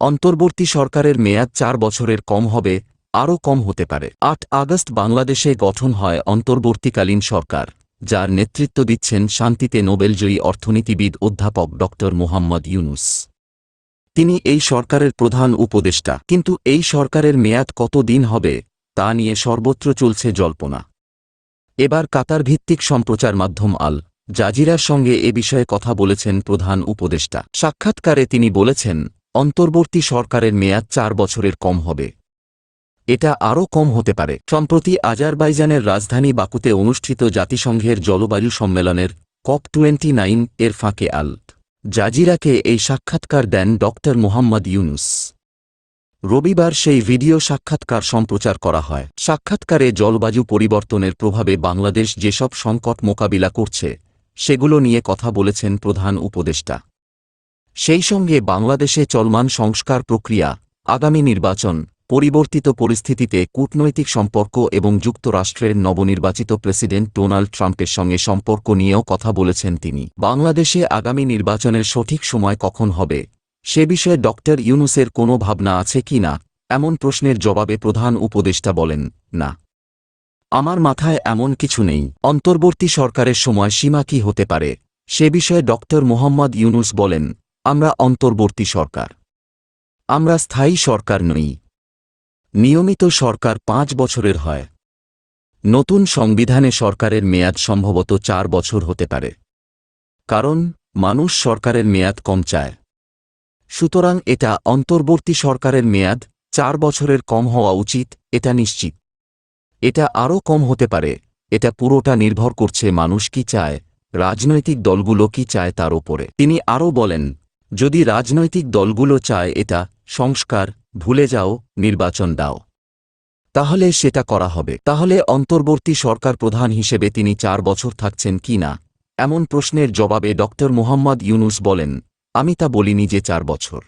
অন্তর্বর্তী সরকারের মেয়াদ চার বছরের কম হবে, আরও কম হতে পারে। আট আগস্ট বাংলাদেশে গঠন হয় অন্তর্বর্তীকালীন সরকার, যার নেতৃত্ব দিচ্ছেন শান্তিতে নোবেলজয়ী অর্থনীতিবিদ অধ্যাপক ড. মোহাম্মদ ইউনুস। তিনি এই সরকারের প্রধান উপদেষ্টা। কিন্তু এই সরকারের মেয়াদ কত দিন হবে, তা নিয়ে সর্বত্র চলছে জল্পনা। এবার কাতার ভিত্তিক সম্প্রচার মাধ্যম আল জাজিরার সঙ্গে এ বিষয়ে কথা বলেছেন প্রধান উপদেষ্টা। সাক্ষাৎকারে তিনি বলেছেন অন্তর্বর্তী সরকারের মেয়াদ চার বছরের কম হবে। এটা আরও কম হতে পারে। সম্প্রতি আজারবাইজানের রাজধানী বাকুতে অনুষ্ঠিত জাতিসংঘের জলবায়ু সম্মেলনের কপ টোয়েন্টি নাইন এর ফাঁকে আল জাজিরাকে এই সাক্ষাৎকার দেন ড. মোহাম্মদ ইউনুস। রবিবার সেই ভিডিও সাক্ষাৎকার সম্প্রচার করা হয়। সাক্ষাৎকারে জলবায়ু পরিবর্তনের প্রভাবে বাংলাদেশ যেসব সংকট মোকাবিলা করছে, সেগুলো নিয়ে কথা বলেছেন প্রধান উপদেষ্টা। সেই সঙ্গে বাংলাদেশে চলমান সংস্কার প্রক্রিয়া, আগামী নির্বাচন, পরিবর্তিত পরিস্থিতিতে কূটনৈতিক সম্পর্ক এবং যুক্তরাষ্ট্রের নবনির্বাচিত প্রেসিডেন্ট ডোনাল্ড ট্রাম্পের সঙ্গে সম্পর্ক নিয়েও কথা বলেছেন তিনি। বাংলাদেশে আগামী নির্বাচনের সঠিক সময় কখন হবে? সে বিষয়ে ড ইউনুসের কোনো ভাবনা আছে কি না? এমন প্রশ্নের জবাবে প্রধান উপদেষ্টা বলেন, না। আমার মাথায় এমন কিছু নেই। অন্তর্বর্তী সরকারের সময় সীমা কি হতে পারে? সে বিষয়ে ড মোহাম্মদ ইউনুস বলেন আমরা অন্তর্বর্তী সরকার। আমরা স্থায়ী সরকার নই। নিয়মিত সরকার পাঁচ বছরের হয়। নতুন সংবিধানে সরকারের মেয়াদ সম্ভবত চার বছর হতে পারে। কারণ, মানুষ সরকারের মেয়াদ কম চায়। সুতরাং এটা অন্তর্বর্তী সরকারের মেয়াদ চার বছরের কম হওয়া উচিত, এটা নিশ্চিত। এটা আরও কম হতে পারে, এটা পুরোটা নির্ভর করছে মানুষ কি চায়, রাজনৈতিক দলগুলো কি চায় তার ওপরে তিনি আরও বলেন যদি রাজনৈতিক দলগুলো চায় এটা সংস্কার, ভুলে যাও, নির্বাচন দাও। তাহলে সেটা করা হবে। তাহলে অন্তর্বর্তী সরকার প্রধান হিসেবে তিনি চার বছর থাকছেন কি না? এমন প্রশ্নের জবাবে ড. মোহাম্মদ ইউনুস বলেন, আমি তা বলিনি যে চার বছর।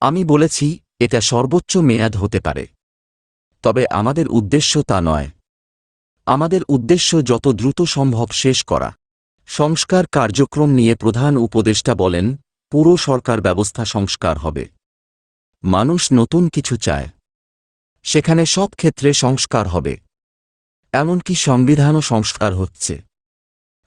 আমি বলেছি, এটা সর্বোচ্চ মেয়াদ হতে পারে। তবে আমাদের উদ্দেশ্য তা নয়। আমাদের উদ্দেশ্য যত দ্রুত সম্ভব শেষ করা। সংস্কার কার্যক্রম নিয়ে প্রধান উপদেষ্টা বলেন পুরো সরকার ব্যবস্থা সংস্কার হবে। মানুষ নতুন কিছু চায়। সেখানে সব ক্ষেত্রে সংস্কার হবে। এমনকি সংবিধানও সংস্কার হচ্ছে।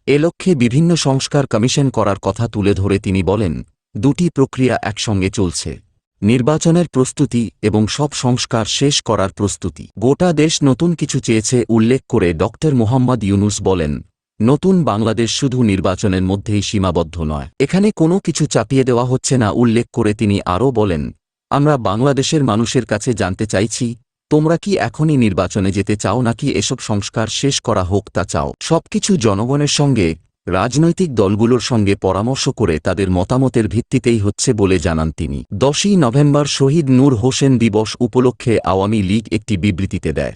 এ লক্ষ্যে বিভিন্ন সংস্কার কমিশন করার কথা তুলে ধরে তিনি বলেন, দুটি প্রক্রিয়া একসঙ্গে চলছে। নির্বাচনের প্রস্তুতি এবং সব সংস্কার শেষ করার প্রস্তুতি। গোটা দেশ নতুন কিছু চেয়েছে, উল্লেখ করে ড মোহাম্মদ ইউনুস বলেন। নতুন বাংলাদেশ শুধু নির্বাচনের মধ্যেই সীমাবদ্ধ নয়। এখানে কোনো কিছু চাপিয়ে দেওয়া হচ্ছে না, উল্লেখ করে তিনি আরও বলেন, আমরা বাংলাদেশের মানুষের কাছে জানতে চাইছি, তোমরা কি এখনই নির্বাচনে যেতে চাও নাকি এসব সংস্কার শেষ করা হোক তা চাও? সবকিছু জনগণের সঙ্গে, রাজনৈতিক দলগুলোর সঙ্গে পরামর্শ করে তাদের মতামতের ভিত্তিতেই হচ্ছে বলে জানান তিনি। দশই নভেম্বর শহীদ নূর হোসেন দিবস উপলক্ষে আওয়ামী লীগ একটি বিবৃতিতে দেয়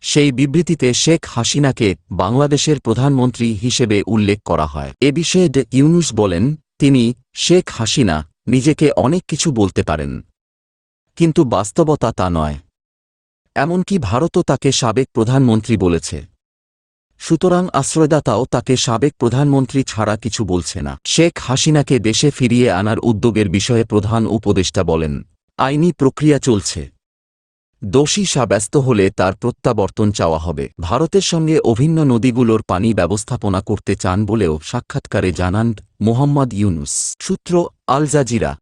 সেই বিবৃতিতে শেখ হাসিনাকে বাংলাদেশের প্রধানমন্ত্রী হিসেবে উল্লেখ করা হয়। এ বিষয়ে ডে ইউনুস বলেন, তিনি, শেখ হাসিনা, নিজেকে অনেক কিছু বলতে পারেন। কিন্তু বাস্তবতা তা নয়। এমনকি ভারতও তাকে সাবেক প্রধানমন্ত্রী বলেছে। সুতরাং আশ্রয়দাতাও তাকে সাবেক প্রধানমন্ত্রী ছাড়া কিছু বলছে না। শেখ হাসিনাকে দেশে ফিরিয়ে আনার উদ্যোগের বিষয়ে প্রধান উপদেষ্টা বলেন, আইনি প্রক্রিয়া চলছে। দোষী সাব্যস্ত হলে তার প্রত্যাবর্তন চাওয়া হবে। ভারতের সঙ্গে অভিন্ন নদীগুলোর পানি ব্যবস্থাপনা করতে চান বলেও সাক্ষাৎকারে জানান মোহাম্মদ ইউনুস। সূত্র আল জাজিরা।